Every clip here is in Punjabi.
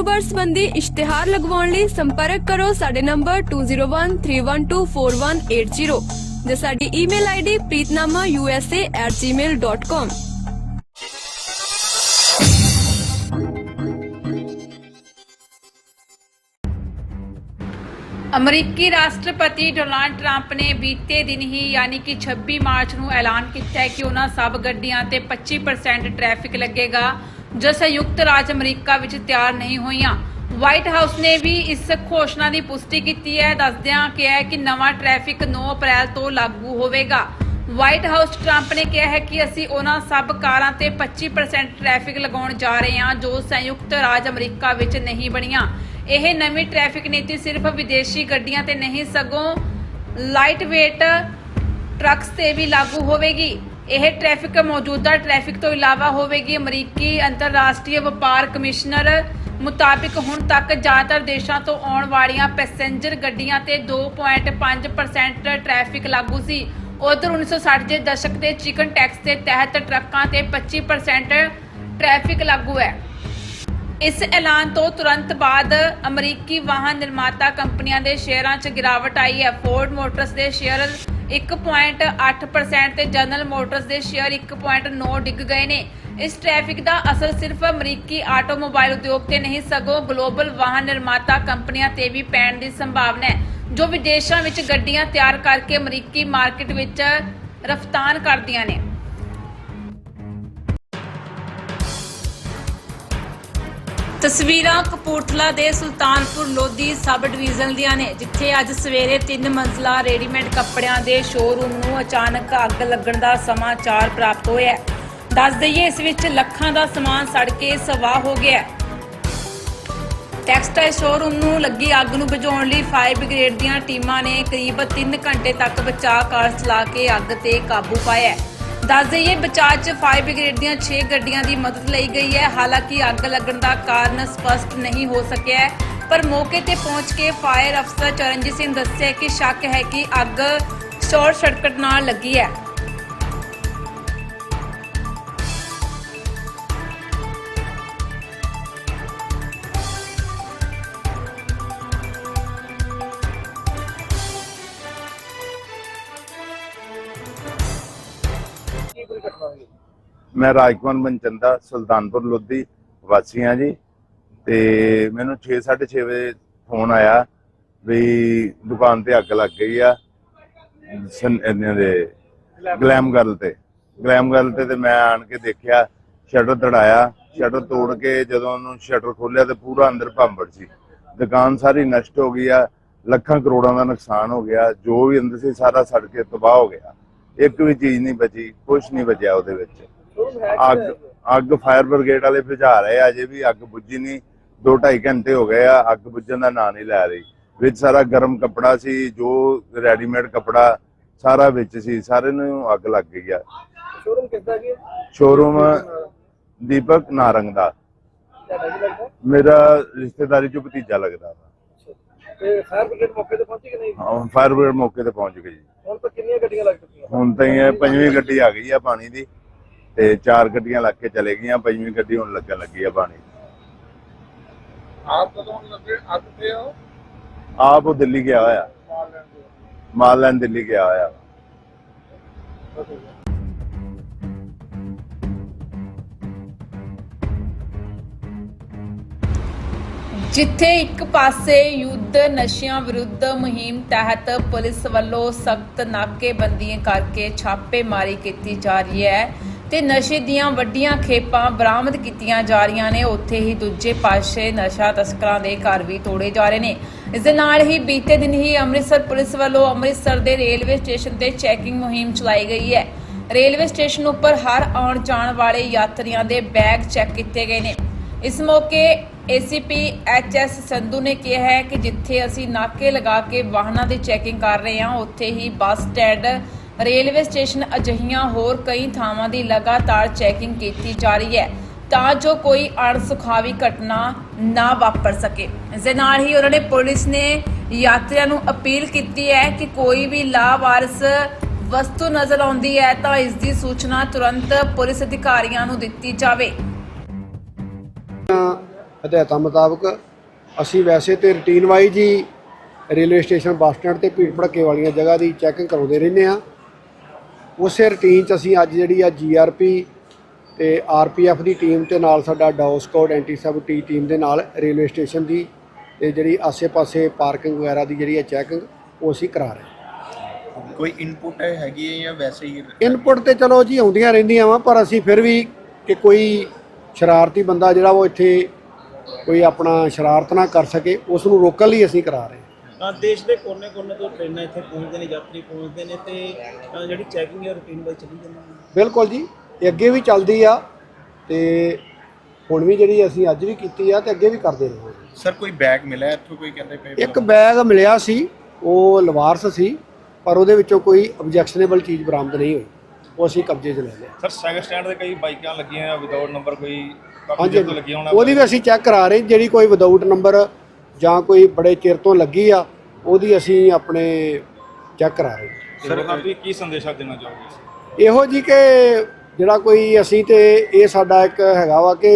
ਕਾਰੋਬਾਰ ਸੰਬੰਧੀ ਇਸ਼ਤਿਹਾਰ ਲਗਵਾਉਣ ਲਈ ਸੰਪਰਕ ਕਰੋ ਸਾਡੇ ਨੰਬਰ 2013124180 ਜਾਂ ਸਾਡੀ ਈਮੇਲ ਆਈਡੀ preetnamausa@gmail.com ਅਮਰੀਕੀ ਰਾਸ਼ਟਰਪਤੀ ਡੋਨਾਲਡ ਟਰੰਪ ਨੇ ਬੀਤੇ ਦਿਨ ਹੀ ਯਾਨੀ ਕਿ 26 ਮਾਰਚ ਨੂੰ ਐਲਾਨ ਕੀਤਾ ਹੈ ਕਿ ਉਹਨਾਂ ਸਭ ਗੱਡੀਆਂ ਤੇ 25% ਟ੍ਰੈਫਿਕ ਲੱਗੇਗਾ। ਜੋ ਸੰਯੁਕਤ ਰਾਜ ਅਮਰੀਕਾ ਵਿੱਚ ਤਿਆਰ ਨਹੀਂ ਹੋਈਆਂ। ਵਾਈਟ ਹਾਊਸ ਨੇ ਵੀ ਇਸ ਘੋਸ਼ਣਾ ਦੀ ਪੁਸ਼ਟੀ ਕੀਤੀ ਹੈ। ਦੱਸਦਿਆਂ ਕਿਹਾ ਕਿ ਨਵਾਂ ਟ੍ਰੈਫਿਕ 9 ਅਪ੍ਰੈਲ ਤੋਂ ਲਾਗੂ ਹੋਵੇਗਾ। ਵਾਈਟ ਹਾਊਸ ਟਰੰਪ ਨੇ ਕਿਹਾ ਹੈ ਕਿ ਅਸੀਂ ਉਹਨਾਂ ਸਭ ਕਾਰਾਂ ਤੇ 25% ਟ੍ਰੈਫਿਕ ਲਗਾਉਣ ਜਾ ਰਹੇ ਹਾਂ ਜੋ ਸੰਯੁਕਤ ਰਾਜ ਅਮਰੀਕਾ ਵਿੱਚ ਨਹੀਂ ਬਣੀਆਂ। ਇਹ ਨਵੀਂ ਟ੍ਰੈਫਿਕ ਨੀਤੀ ਸਿਰਫ ਵਿਦੇਸ਼ੀ ਗੱਡੀਆਂ ਤੇ ਨਹੀਂ, ਸਗੋਂ ਲਾਈਟ weight ਟਰੱਕਸ ਤੇ ਵੀ ਲਾਗੂ ਹੋਵੇਗੀ। ਇਹ ਟ੍ਰੈਫਿਕ ਮੌਜੂਦਾ ਟ੍ਰੈਫਿਕ ਤੋਂ ਇਲਾਵਾ ਹੋਵੇਗੀ ਅਮਰੀਕੀ ਅੰਤਰਰਾਸ਼ਟਰੀ ਵਪਾਰ ਕਮਿਸ਼ਨਰ ਮੁਤਾਬਿਕ ਹੁਣ ਤੱਕ ਜ਼ਿਆਦਾਤਰ ਦੇਸ਼ਾਂ ਤੋਂ ਆਉਣ ਵਾਲੀਆਂ ਪੈਸੇਂਜਰ ਗੱਡੀਆਂ ਤੇ 2.5% ਟ੍ਰੈਫਿਕ ਲਾਗੂ ਸੀ। ਉਧਰ 1960 ਦੇ ਦਸ਼ਕ ਦੇ ਚਿਕਨ ਟੈਕਸ ਦੇ ਤਹਿਤ ਟਰੱਕਾਂ ਤੇ 25% ਟ੍ਰੈਫਿਕ ਲਾਗੂ ਹੈ। ਇਸ ਐਲਾਨ ਤੋਂ ਤੁਰੰਤ ਬਾਅਦ ਅਮਰੀਕੀ ਵਾਹਨ ਨਿਰਮਾਤਾ ਕੰਪਨੀਆਂ ਦੇ ਸ਼ੇਅਰਾਂ 'ਚ ਗਿਰਾਵਟ ਆਈ ਹੈ। ਫੋਰਡ ਮੋਟਰਸ ਦੇ ਸ਼ੇਅਰ 1.8% ਤੇ ਜਨਰਲ ਮੋਟਰਸ ਦੇ ਸ਼ੇਅਰ 1.9 ਡਿੱਗ ਗਏ ਨੇ। ਇਸ ਟ੍ਰੈਫਿਕ ਦਾ ਅਸਰ ਸਿਰਫ ਅਮਰੀਕੀ ਆਟੋਮੋਬਾਈਲ ਉਦਯੋਗ ਤੇ ਨਹੀਂ, ਸਗੋਂ ਗਲੋਬਲ ਵਾਹਨ ਨਿਰਮਾਤਾ ਕੰਪਨੀਆਂ ਤੇ ਵੀ ਪੈਣ ਦੀ ਸੰਭਾਵਨਾ ਹੈ, ਜੋ ਵਿਦੇਸ਼ਾਂ ਵਿੱਚ ਗੱਡੀਆਂ ਤਿਆਰ ਕਰਕੇ ਅਮਰੀਕੀ ਮਾਰਕੀਟ ਵਿੱਚ ਰਫਤਾਰ ਕਰਦੀਆਂ ਨੇ। ਤਸਵੀਰਾਂ ਕਪੂਰਥਲਾ ਦੇ ਸੁਲਤਾਨਪੁਰ ਲੋਧੀ ਸਬ ਡਿਵੀਜ਼ਨ ਦੀਆਂ ਨੇ, ਜਿੱਥੇ ਅੱਜ ਸਵੇਰੇ ਤਿੰਨ ਮੰਜ਼ਲਾ ਰੈਡੀਮੇਡ ਕੱਪੜਿਆਂ ਦੇ ਸ਼ੋਰੂਮ ਨੂੰ ਅਚਾਨਕ ਅੱਗ ਲੱਗਣ ਦਾ ਸਮਾਚਾਰ ਪ੍ਰਾਪਤ ਹੋਇਆ ਹੈ। ਦੱਸ ਦਈਏ, ਇਸ ਵਿੱਚ ਲੱਖਾਂ ਦਾ ਸਮਾਨ ਸੜ ਕੇ ਸਵਾਹ ਹੋ ਗਿਆ ਹੈ। ਟੈਕਸਟਾਈਲ ਸ਼ੋਰੂਮ ਨੂੰ ਲੱਗੀ ਅੱਗ ਨੂੰ ਬੁਝਾਉਣ ਲਈ ਫਾਇਰ ਬ੍ਰਿਗੇਡ ਦੀਆਂ ਟੀਮਾਂ ਨੇ ਕਰੀਬ 3 ਘੰਟੇ ਤੱਕ ਬਚਾਅ ਕਾਰਜ ਚਲਾ ਕੇ ਅੱਗ ਤੇ ਕਾਬੂ ਪਾਇਆ ਹੈ। ਦੱਸ ਦਈਏ, ਬਚਾਅ 'ਚ ਫਾਇਰ ਬ੍ਰਿਗੇਡ ਦੀਆਂ 6 ਗੱਡੀਆਂ ਦੀ ਮਦਦ ਲਈ ਗਈ ਹੈ। ਹਾਲਾਂਕਿ ਅੱਗ ਲੱਗਣ ਦਾ ਕਾਰਨ ਸਪਸ਼ਟ ਨਹੀਂ ਹੋ ਸਕਿਆ ਹੈ, ਪਰ ਮੌਕੇ ਤੇ ਪਹੁੰਚ ਕੇ ਫਾਇਰ ਅਫਸਰ ਚਰਨਜੀਤ ਸਿੰਘ ਦੱਸਿਆ ਕਿ ਸ਼ੱਕ ਹੈ ਕਿ ਅੱਗ ਸ਼ੋਰਟ ਸਰਕਟ ਨਾਲ ਲੱਗੀ ਹੈ। ਮੈਂ ਰਾਜਕੁਮਾਰ ਮਨਚੰਦਾ, ਸੁਲਤਾਨਪੁਰ ਲੋਧੀ ਵਾਸੀ ਹਾਂ ਜੀ। ਤੇ ਮੈਨੂੰ 6:30 ਵਜੇ ਫੋਨ ਆਇਆ ਵੀ ਦੁਕਾਨ ਤੇ ਅੱਗ ਲੱਗ ਗਈ ਆ ਇਹਨਾਂ ਦੇ ਗਲੈਮ ਗਰਲ ਤੇ। ਗਲੈਮ ਗਰਲ ਤੇ ਤੇ ਮੈਂ ਆਣ ਕੇ ਦੇਖਿਆ, ਸ਼ਟਰ ਤੜਾਇਆ ਸ਼ਟਰ ਤੋੜ ਕੇ ਜਦੋਂ ਉਹਨੂੰ ਸ਼ਟਰ ਖੋਲਿਆ ਤੇ ਪੂਰਾ ਅੰਦਰ ਭੰਬੜ ਸੀ। ਦੁਕਾਨ ਸਾਰੀ ਨਸ਼ਟ ਹੋ ਗਈ ਆ, ਲੱਖਾਂ ਕਰੋੜਾਂ ਦਾ ਨੁਕਸਾਨ ਹੋ ਗਿਆ, ਜੋ ਵੀ ਅੰਦਰ ਸੀ ਸਾਰਾ ਸੜ ਕੇ ਤਬਾਹ ਹੋ ਗਿਆ। ਇੱਕ ਵੀ ਚੀਜ਼ ਨਹੀਂ ਬਚੀ ਕੁਝ ਨਹੀਂ ਬਚਿਆ ਉਹਦੇ ਵਿੱਚ। ਅੱਗ ਅੱਗ ਫਾਇਰ ਬ੍ਰਿਗੇਡ ਵਾਲੇ ਭਜਾ ਰਹੇ ਆ ਅਜੇ ਵੀ ਅੱਗ ਬੁੱਝੀ ਨਹੀਂ। 2.5 ਘੰਟੇ ਹੋ ਗਏ ਆ ਅੱਗ ਬੁੱਝਣ ਦਾ ਨਾਂ ਨਹੀਂ ਲੈ ਰਹੀ। ਵਿੱਚ ਸਾਰਾ ਗਰਮ ਕੱਪੜਾ ਸੀ ਜੋ ਰੈਡੀਮੇਡ ਕੱਪੜਾ ਸਾਰਾ ਵਿੱਚ ਸੀ ਸਾਰੇ ਨੂੰ ਅੱਗ ਲੱਗ ਗਈ ਆ। ਸ਼ੋਰੂਮ ਕਿੱਦਾਂ ਜੀ ਸ਼ੋਰੂਮ ਦੀਪਕ ਨਾਰੰਗ ਦਾ। ਮੇਰਾ ਰਿਸ਼ਤੇਦਾਰੀ ਚੋਂ ਭਤੀਜਾ ਲੱਗਦਾ ਵਾ। ਤੇ ਫਾਇਰ ਬ੍ਰਿਗੇਡ ਮੌਕੇ ਤੇ ਪਹੁੰਚੀ ਕਿ ਨਹੀਂ? ਫਾਇਰ ਬ੍ਰਿਗੇਡ ਮੌਕੇ ਤੇ ਪਹੁੰਚ ਗਈ ਜੀ। ਹੁਣ ਤੱਕ ਕਿੰਨੀਆਂ ਗੱਡੀਆਂ ਲੱਗ ਚੁੱਕੀਆਂ? ਹੁਣ ਤਾਂ ਇਹ ਪੰਜਵੀਂ ਗੱਡੀ ਆ ਗਈ ਆ ਪਾਣੀ ਦੀ ਤੇ ਚਾਰ ਗੱਡੀਆਂ ਲੱਗ ਕੇ ਚਲੇ ਗਈਆਂ ਪੰਜਵੀਂ ਗੱਡੀ ਹੁਣ ਲੱਗਣ ਲੱਗੀ ਆ ਪਾਣੀ ਆਪ ਕਦੋਂ ਲੱਗੇ? ਅੱਗ ਤੇ ਹੋ ਆਪ ਉਹ ਦਿੱਲੀ ਗਿਆ ਹੋਇਆ। ਮਾਲ ਲੈਣ ਦਿੱਲੀ ਗਿਆ ਹੋਇਆ। ਜਿੱਥੇ ਇੱਕ ਪਾਸੇ ਯੁੱਧ ਨਸ਼ਿਆਂ ਵਿਰੁੱਧ ਮੁਹਿੰਮ ਤਹਿਤ ਪੁਲਿਸ ਵੱਲੋਂ ਸਖਤ ਨਾਕੇਬੰਦੀਆਂ ਕਰਕੇ ਛਾਪੇਮਾਰੀ ਕੀਤੀ ਜਾ ਰਹੀ ਹੈ ਤੇ ਨਸ਼ੇ ਦੀਆਂ ਵੱਡੀਆਂ ਖੇਪਾਂ ਬਰਾਮਦ ਕੀਤੀਆਂ ਜਾ ਰਹੀਆਂ ਨੇ। ਉੱਥੇ ਹੀ ਦੂਜੇ ਪਾਸੇ ਨਸ਼ਾ ਤਸਕਰਾਂ ਦੇ ਘਰ ਵੀ ਤੋੜੇ ਜਾ ਰਹੇ ਨੇ। ਇਸ ਦੇ ਨਾਲ ਹੀ ਬੀਤੇ ਦਿਨ ਹੀ ਅੰਮ੍ਰਿਤਸਰ ਪੁਲਿਸ ਵੱਲੋਂ ਅੰਮ੍ਰਿਤਸਰ ਦੇ ਰੇਲਵੇ ਸਟੇਸ਼ਨ ਤੇ ਚੈਕਿੰਗ ਮੁਹਿੰਮ ਚਲਾਈ ਗਈ ਹੈ। ਰੇਲਵੇ ਸਟੇਸ਼ਨ ਉੱਪਰ ਹਰ ਆਉਣ ਜਾਣ ਵਾਲੇ ਯਾਤਰੀਆਂ ਦੇ ਬੈਗ ਚੈੱਕ ਕੀਤੇ ਗਏ ਨੇ। ਇਸ ਮੌਕੇ ਏਸੀਪੀ ਐਚਐਸ ਸੰਧੂ ਨੇ ਕਿਹਾ ਹੈ ਕਿ ਜਿੱਥੇ ਅਸੀਂ ਨਾਕੇ ਲਗਾ ਕੇ ਵਾਹਨਾਂ ਦੀ ਚੈਕਿੰਗ ਕਰ ਰਹੇ ਹਾਂ, ਉੱਥੇ ਹੀ ਬੱਸ ਸਟੈਂਡ, ਰੇਲਵੇ ਸਟੇਸ਼ਨ ਅਜਿਹੀਆਂ ਹੋਰ ਕਈ ਥਾਵਾਂ ਦੀ ਲਗਾਤਾਰ ਚੈਕਿੰਗ ਕੀਤੀ ਜਾ ਰਹੀ ਹੈ। ਤਾਂ ਜੋ ਕੋਈ ਅਣਸੁਖਾਵੀ ਘਟਨਾ ਨਾ ਵਾਪਰ ਸਕੇ। ਇਸ ਦੇ ਨਾਲ ਹੀ ਉਹਨਾਂ ਨੇ ਪੁਲਿਸ ਨੇ ਯਾਤਰੀਆਂ ਨੂੰ ਅਪੀਲ ਕੀਤੀ ਹੈ ਕਿ ਕੋਈ ਵੀ ਲਾਵਾਰਸ ਵਸਤੂ ਨਜ਼ਰ ਆਉਂਦੀ ਹੈ, ਤਾਂ ਇਸ ਦੀ ਸੂਚਨਾ ਤੁਰੰਤ ਪੁਲਿਸ ਅਧਿਕਾਰੀਆਂ ਨੂੰ ਦਿੱਤੀ ਜਾਵੇ। ਹਦਾਇਤਾਂ ਮੁਤਾਬਕ ਅਸੀਂ ਵੈਸੇ ਤੇ ਰੂਟੀਨ ਵਾਈਜ਼ ਹੀ ਰੇਲਵੇ ਸਟੇਸ਼ਨ ਬੱਸ ਸਟੈਂਡ ਤੇ ਭੀੜ ਭੜੱਕੇ ਵਾਲੀਆਂ ਜਗ੍ਹਾ ਦੀ ਚੈਕਿੰਗ ਕਰਾਉਂਦੇ ਰਹਿੰਦੇ ਆ ਉਸੇ ਰੂਟੀਨ 'ਚ ਅਸੀਂ ਅੱਜ ਜਿਹੜੀ ਆ ਜੀਆਰਪੀ ਤੇ ਆਰਪੀਐਫ ਦੀ ਟੀਮ ਤੇ ਨਾਲ ਸਾਡਾ dog squad anti sabotage team ਦੇ ਨਾਲ ਰੇਲਵੇ ਸਟੇਸ਼ਨ ਦੀ ਤੇ ਜਿਹੜੀ ਆਸੇ-ਪਾਸੇ ਪਾਰਕਿੰਗ ਵਗੈਰਾ ਦੀ ਜਿਹੜੀ ਹੈ ਚੈਕਿੰਗ ਉਹ ਅਸੀਂ ਕਰਾ ਰਹੇ ਕੋਈ ਇਨਪੁਟ ਹੈਗੀ ਹੈ ਜਾਂ ਵੈਸੇ ਹੀ ਇਨਪੁਟ ਤੇ ਚਲੋ ਜੀ ਆਉਂਦੀਆਂ ਰਹਿੰਦੀਆਂ ਵਾ ਪਰ ਅਸੀਂ ਫਿਰ ਵੀ ਕਿ ਕੋਈ ਸ਼ਰਾਰਤੀ ਬੰਦਾ ਜਿਹੜਾ ਉਹ ਇੱਥੇ ਕੋਈ ਆਪਣਾ ਸ਼ਰਾਰਤ ਨਾ ਕਰ ਸਕੇ ਉਸ ਨੂੰ ਰੋਕਣ ਲਈ ਅਸੀਂ ਕਰਾ ਰਹੇ ਹਾਂ। ਅ, ਦੇਸ਼ ਦੇ ਕੋਨੇ-ਕੋਨੇ ਤੋਂ ਟ੍ਰੇਨਾਂ ਇੱਥੇ ਪਹੁੰਚਦੇ ਨੇ ਯਾਤਰੀ ਪਹੁੰਚਦੇ ਨੇ ਤੇ ਅ, ਜਿਹੜੀ ਚੈਕਿੰਗ ਹੈ ਰੂਟੀਨ ਵਾਈਜ਼ ਚੱਲੀ ਜਾਂਦੀ ਹੈ। ਬਿਲਕੁਲ ਜੀ ਇਹ ਅੱਗੇ ਵੀ ਚੱਲਦੀ ਆ ਤੇ ਹੁਣ ਵੀ ਜਿਹੜੀ ਅਸੀਂ ਅੱਜ ਵੀ ਕੀਤੀ ਆ ਤੇ ਅੱਗੇ ਵੀ ਕਰਦੇ ਰਹਾਂਗੇ ਸਰ ਕੋਈ ਬੈਗ ਮਿਲਿਆ ਇੱਥੋਂ ਕੋਈ ਕਹਿੰਦੇ ਪਏ ਇੱਕ ਬੈਗ ਮਿਲਿਆ ਸੀ ਉਹ ਲਵਾਰਸ ਸੀ ਪਰ ਉਹਦੇ ਵਿੱਚੋਂ ਕੋਈ ਆਬਜੈਕਸ਼ਨੇਬਲ ਚੀਜ਼ ਬਰਾਮਦ ਨਹੀਂ ਹੋਈ। ਉਹ ਅਸੀਂ ਕਬਜ਼ੇ 'ਚ ਲੈ ਲਿਆ। ਸਰ ਸਾਈਕਲ ਸਟੈਂਡ ਤੇ ਕਈ ਬਾਈਕਾਂ ਲੱਗੀਆਂ ਵਿਦਆਊਟ ਨੰਬਰ ਕੋਈ ਹਾਂਜੀ ਉਹਦੀ ਵੀ ਅਸੀਂ ਚੈੱਕ ਕਰਾ ਰਹੇ ਜਿਹੜੀ ਕੋਈ ਵਿਦਆਊਟ ਨੰਬਰ ਜਾਂ ਕੋਈ ਬੜੇ ਚਿਰ ਤੋਂ ਲੱਗੀ ਆ ਉਹਦੀ ਅਸੀਂ ਆਪਣੇ ਚੈੱਕ ਕਰਾ ਰਹੇ ਸਰ ਤੁਸੀਂ ਕੀ ਸੰਦੇਸ਼ਾ ਦੇਣਾ ਚਾਹੋਗੇ ਇਹੋ ਜੀ ਕਿ ਜਿਹੜਾ ਕੋਈ ਅਸੀਂ ਤੇ ਇਹ ਸਾਡਾ ਇੱਕ ਹੈਗਾ ਵਾ ਕਿ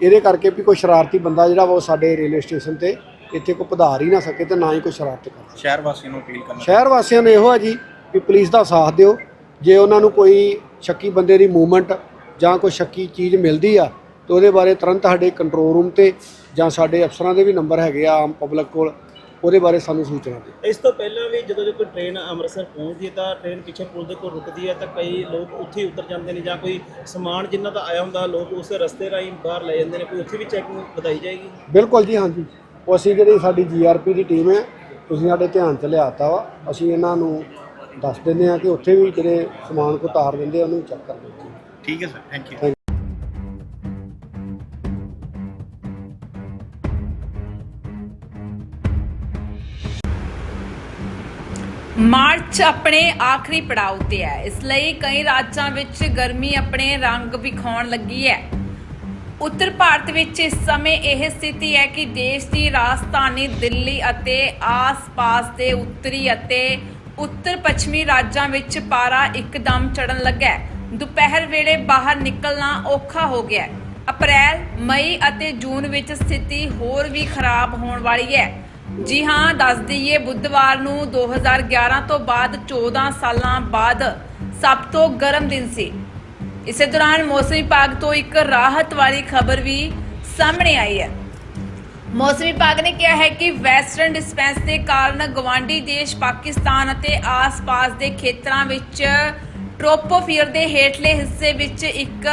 ਇਹਦੇ ਕਰਕੇ ਵੀ ਕੋਈ ਸ਼ਰਾਰਤੀ ਬੰਦਾ ਜਿਹੜਾ ਵਾ ਉਹ ਸਾਡੇ ਰੇਲਵੇ ਸਟੇਸ਼ਨ ਤੇ ਇੱਥੇ ਕੋਈ ਪਧਾਰ ਹੀ ਨਾ ਸਕੇ ਤੇ ਨਾ ਹੀ ਕੋਈ ਸ਼ਰਾਰਤ ਕਰ। ਸਕੇ ਸ਼ਹਿਰ ਵਾਸੀਆਂ ਨੂੰ ਅਪੀਲ ਕਰਨਾ ਸ਼ਹਿਰ ਵਾਸੀਆਂ ਨੂੰ ਇਹੋ ਹੈ ਜੀ ਕਿ ਪੁਲਿਸ ਦਾ ਸਾਥ ਦਿਓ। ਜੇ ਉਹਨਾਂ ਨੂੰ ਕੋਈ ਸ਼ੱਕੀ ਬੰਦੇ ਦੀ ਮੂਵਮੈਂਟ ਜਾਂ ਕੋਈ ਸ਼ੱਕੀ ਚੀਜ਼ ਮਿਲਦੀ ਆ ਤੇ ਉਹਦੇ ਬਾਰੇ ਤੁਰੰਤ ਸਾਡੇ ਕੰਟਰੋਲ ਰੂਮ ਤੇ ਜਾਂ ਸਾਡੇ ਅਫਸਰਾਂ ਦੇ ਵੀ ਨੰਬਰ ਹੈਗੇ ਆ ਆਮ ਪਬਲਿਕ ਕੋਲ ਉਹਦੇ ਬਾਰੇ ਸਾਨੂੰ ਸੂਚਨਾ ਦਿਓ। ਇਸ ਤੋਂ ਪਹਿਲਾਂ ਵੀ ਜਦੋਂ ਕੋਈ ਟ੍ਰੇਨ ਅੰਮ੍ਰਿਤਸਰ ਪਹੁੰਚਦੀ ਹੈ ਤਾਂ ਟ੍ਰੇਨ ਪਿੱਛੇ ਪੁਲ ਦੇ ਕੋਲ ਰੁਕਦੀ ਹੈ ਤਾਂ ਕਈ ਲੋਕ ਉੱਥੇ ਹੀ ਉਤਰ ਜਾਂਦੇ ਨੇ ਜਾਂ ਕੋਈ ਸਮਾਨ ਜਿੰਨਾ ਦਾ ਆਇਆ ਹੁੰਦਾ ਲੋਕ ਉਸ ਰਸਤੇ ਰਾਹੀਂ ਬਾਹਰ ਲੈ ਜਾਂਦੇ ਨੇ ਕੋਈ ਉੱਥੇ ਵੀ ਚੈਕਿੰਗ ਵਧਾਈ ਜਾਏਗੀ? ਬਿਲਕੁਲ ਜੀ ਹਾਂਜੀ। ਉਹ ਅਸੀਂ ਜਿਹੜੀ ਸਾਡੀ ਜੀਆਰਪੀ ਦੀ ਟੀਮ ਹੈ ਤੁਸੀਂ ਸਾਡੇ ਧਿਆਨ 'ਚ ਲਿਆਤਾ ਵਾ ਅਸੀਂ ਇਹਨਾਂ ਨੂੰ ਦੱਸ ਦਿੰਦੇ ਆ ਕਿ ਉੱਥੇ ਵੀ ਜਿਹੜੇ ਸਮਾਨ ਕੋ ਉਤਾਰ ਦਿੰਦੇ ਆ ਉਹਨੂੰ ਚੈੱਕ ਕਰ ਦਿੰਦੇ ਠੀਕ ਹੈ ਸਰ ਥੈਂਕ ਯੂ ਮਾਰਚ ਆਪਣੇ ਆਖਰੀ ਪੜਾਅ ਉੱਤੇ ਹੈ। ਇਸ ਲਈ ਕਈ ਰਾਜਾਂ ਵਿੱਚ ਗਰਮੀ ਆਪਣੇ ਰੰਗ ਵਿਖਾਉਣ ਲੱਗੀ ਹੈ। ਉੱਤਰ ਭਾਰਤ ਵਿੱਚ ਇਸ ਸਮੇਂ ਇਹ ਸਥਿਤੀ ਹੈ ਕਿ ਦੇਸ਼ ਦੀ ਰਾਜਧਾਨੀ ਦਿੱਲੀ ਅਤੇ ਆਸ-ਪਾਸ ਦੇ ਉੱਤਰੀ ਅਤੇ ਉੱਤਰ ਪੱਛਮੀ ਰਾਜਾਂ ਵਿੱਚ ਪਾਰਾ ਇੱਕਦਮ ਚੜਨ ਲੱਗਾ ਹੈ। ਦੁਪਹਿਰ ਵੇਲੇ ਬਾਹਰ ਨਿਕਲਣਾ ਔਖਾ ਹੋ ਗਿਆ ਹੈ। ਅਪ੍ਰੈਲ, ਮਈ ਅਤੇ ਜੂਨ ਵਿੱਚ ਸਥਿਤੀ ਹੋਰ ਵੀ ਖਰਾਬ ਹੋਣ ਵਾਲੀ ਹੈ। ਜੀ ਹਾਂ, ਦੱਸ ਦਈਏ, ਬੁੱਧਵਾਰ ਨੂੰ 2011 ਤੋਂ ਬਾਅਦ 14 ਸਾਲਾਂ ਬਾਅਦ ਸਭ ਤੋਂ ਗਰਮ ਦਿਨ ਸੀ। ਇਸੇ ਦੌਰਾਨ ਮੌਸਮ ਵਿਭਾਗ ਤੋਂ ਇੱਕ ਰਾਹਤ ਵਾਲੀ ਖਬਰ ਵੀ ਸਾਹਮਣੇ ਆਈ ਹੈ। ਮੌਸਮ ਵਿਭਾਗ ਨੇ ਕਿਹਾ ਹੈ ਕਿ ਵੈਸਟਰਨ ਡਿਸਪੈਂਸ ਦੇ ਕਾਰਨ ਗਵਾਂਡੀ ਦੇਸ਼ ਪਾਕਿਸਤਾਨ ਅਤੇ ਆਸ-ਪਾਸ ਦੇ ਖੇਤਰਾਂ ਵਿੱਚ ਟ੍ਰੋਪੋਸਫੀਅਰ ਦੇ ਹੇਠਲੇ ਹਿੱਸੇ ਵਿੱਚ ਇੱਕ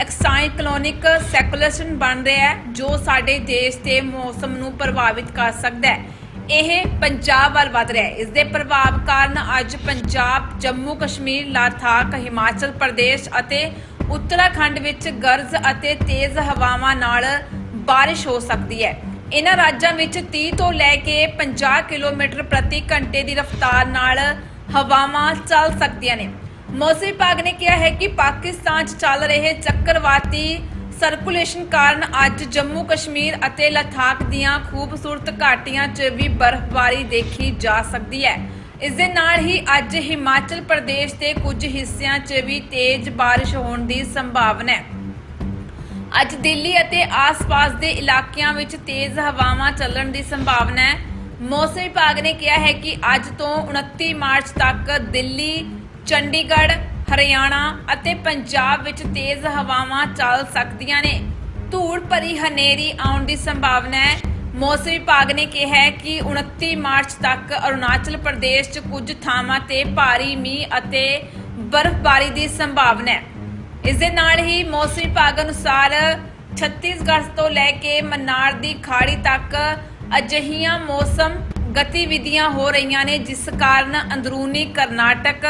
ਐਕਸਾਈਕਲੋਨਿਕ ਸੈਕੂਲੇਸ਼ਨ ਬਣ ਰਿਹਾ ਹੈ, ਜੋ ਸਾਡੇ ਦੇਸ਼ ਦੇ ਮੌਸਮ ਨੂੰ ਪ੍ਰਭਾਵਿਤ ਕਰ ਸਕਦਾ ਹੈ। ਇਹ ਪੰਜਾਬ ਵੱਲ ਵਧ ਰਿਹਾ ਹੈ। ਇਸ ਦੇ ਪ੍ਰਭਾਵ ਕਾਰਨ ਅੱਜ ਪੰਜਾਬ, ਜੰਮੂ, ਕਸ਼ਮੀਰ ਲਦਾਖ ਹਿਮਾਚਲ ਪ੍ਰਦੇਸ਼ ਅਤੇ ਉੱਤਰਾਖੰਡ ਵਿੱਚ ਗਰਜ ਅਤੇ ਤੇਜ਼ ਹਵਾਵਾਂ ਨਾਲ ਬਾਰਿਸ਼ ਹੋ ਸਕਦੀ ਹੈ। ਇਹਨਾਂ ਰਾਜਾਂ ਵਿੱਚ 30 ਤੋਂ ਲੈ ਕੇ 50 ਕਿਲੋਮੀਟਰ ਪ੍ਰਤੀ ਘੰਟੇ ਦੀ ਰਫ਼ਤਾਰ ਨਾਲ ਹਵਾਵਾਂ ਚੱਲ ਸਕਦੀਆਂ ਨੇ। ਮੌਸਮ ਵਿਭਾਗ ਨੇ ਕਿਹਾ ਹੈ ਕਿ ਪਾਕਿਸਤਾਨ 'ਚ ਚੱਲ ਰਹੇ ਚੱਕਰਵਾਤੀ ਸਰਕੂਲੇਸ਼ਨ ਕਾਰਨ ਅੱਜ ਜੰਮੂ ਕਸ਼ਮੀਰ ਅਤੇ ਲਦਾਖ ਦੀਆਂ ਖੂਬਸੂਰਤ ਘਾਟੀਆਂ 'ਚ ਵੀ ਬਰਫ਼ਬਾਰੀ ਦੇਖੀ ਜਾ ਸਕਦੀ ਹੈ। ਇਸ ਦੇ ਨਾਲ ਹੀ ਅੱਜ ਹਿਮਾਚਲ ਪ੍ਰਦੇਸ਼ ਦੇ ਕੁਝ ਹਿੱਸਿਆਂ 'ਚ ਵੀ ਤੇਜ਼ ਬਾਰਿਸ਼ ਹੋਣ ਦੀ ਸੰਭਾਵਨਾ ਹੈ। ਅੱਜ ਦਿੱਲੀ ਅਤੇ ਆਸ-ਪਾਸ ਦੇ ਇਲਾਕਿਆਂ ਵਿੱਚ ਤੇਜ਼ ਹਵਾਵਾਂ ਚੱਲਣ ਦੀ ਸੰਭਾਵਨਾ ਹੈ। ਮੌਸਮ ਵਿਭਾਗ ਨੇ ਕਿਹਾ ਹੈ ਕਿ ਅੱਜ ਤੋਂ 29 ਮਾਰਚ ਤੱਕ ਦਿੱਲੀ ਚੰਡੀਗੜ੍ਹ, ਹਰਿਆਣਾ ਅਤੇ ਪੰਜਾਬ ਵਿੱਚ ਤੇਜ਼ ਹਵਾਵਾਂ ਚੱਲ ਸਕਦੀਆਂ ਨੇ। ਧੂੜ ਭਰੀ ਹਨੇਰੀ ਆਉਣ ਦੀ ਸੰਭਾਵਨਾ ਹੈ। ਮੌਸਮ ਵਿਭਾਗ ਨੇ ਕਿਹਾ ਹੈ ਕਿ 29 ਮਾਰਚ ਤੱਕ ਅਰੁਣਾਚਲ ਪ੍ਰਦੇਸ਼ 'ਚ ਕੁਝ ਥਾਵਾਂ ਤੇ ਭਾਰੀ ਮੀਂਹ ਅਤੇ ਬਰਫ਼ਬਾਰੀ ਦੀ ਸੰਭਾਵਨਾ ਹੈ। ਇਸ ਦੇ ਨਾਲ ਹੀ ਮੌਸਮ ਵਿਭਾਗ ਅਨੁਸਾਰ ਛੱਤੀਸਗੜ੍ਹ ਤੋਂ ਲੈ ਕੇ ਮਨਾਰ ਦੀ ਖਾੜੀ ਤੱਕ ਅਜਿਹੀਆਂ ਮੌਸਮ ਗਤੀਵਿਧੀਆਂ ਹੋ ਰਹੀਆਂ ਨੇ, ਜਿਸ ਕਾਰਨ ਅੰਦਰੂਨੀ ਕਰਨਾਟਕ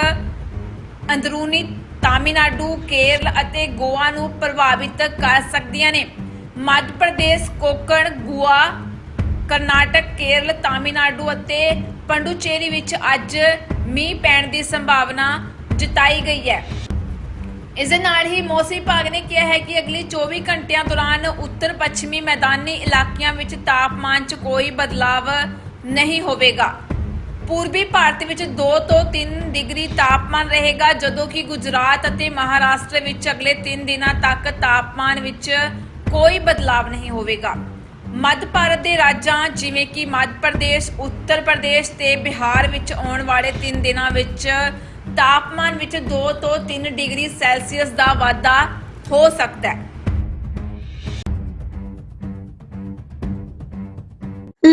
ਅੰਦਰੂਨੀ ਤਾਮਿਲਨਾਡੂ ਕੇਰਲ ਅਤੇ ਗੋਆ ਨੂੰ ਪ੍ਰਭਾਵਿਤ ਕਰ ਸਕਦੀਆਂ ਨੇ। ਮੱਧ ਪ੍ਰਦੇਸ਼, ਕੋਕਣ, ਗੋਆ, ਕਰਨਾਟਕ, ਕੇਰਲ ਤਾਮਿਲਨਾਡੂ ਅਤੇ ਪੰਡੂਚੇਰੀ ਵਿੱਚ ਅੱਜ ਮੀਂਹ ਪੈਣ ਦੀ ਸੰਭਾਵਨਾ ਜਤਾਈ ਗਈ ਹੈ। ਇਸ ਦੇ ਨਾਲ ਹੀ ਮੌਸਮ ਵਿਭਾਗ ਨੇ ਕਿਹਾ ਹੈ ਕਿ ਅਗਲੇ 24 ਘੰਟਿਆਂ ਦੌਰਾਨ ਉੱਤਰ ਪੱਛਮੀ ਮੈਦਾਨੀ ਇਲਾਕਿਆਂ ਵਿੱਚ ਤਾਪਮਾਨ 'ਚ ਕੋਈ ਬਦਲਾਵ ਨਹੀਂ ਹੋਵੇਗਾ। ਪੂਰਬੀ ਭਾਰਤ ਵਿੱਚ 2 ਤੋਂ 3 ਡਿਗਰੀ ਤਾਪਮਾਨ ਰਹੇਗਾ, ਜਦੋਂ ਕਿ ਗੁਜਰਾਤ ਅਤੇ ਮਹਾਰਾਸ਼ਟਰ ਵਿੱਚ ਅਗਲੇ 3 ਦਿਨਾਂ ਤੱਕ ਤਾਪਮਾਨ ਵਿੱਚ ਕੋਈ ਬਦਲਾਵ ਨਹੀਂ ਹੋਵੇਗਾ। ਮੱਧ ਭਾਰਤ ਦੇ ਰਾਜਾਂ ਜਿਵੇਂ ਕਿ ਮੱਧ ਪ੍ਰਦੇਸ਼, ਉੱਤਰ ਪ੍ਰਦੇਸ਼ ਤੇ ਬਿਹਾਰ ਵਿੱਚ ਆਉਣ ਵਾਲੇ 3 ਦਿਨਾਂ ਵਿੱਚ ਤਾਪਮਾਨ ਵਿੱਚ 2 ਤੋਂ 3 ਡਿਗਰੀ ਸੈਲਸੀਅਸ ਦਾ ਵਾਧਾ ਹੋ ਸਕਦਾ ਹੈ।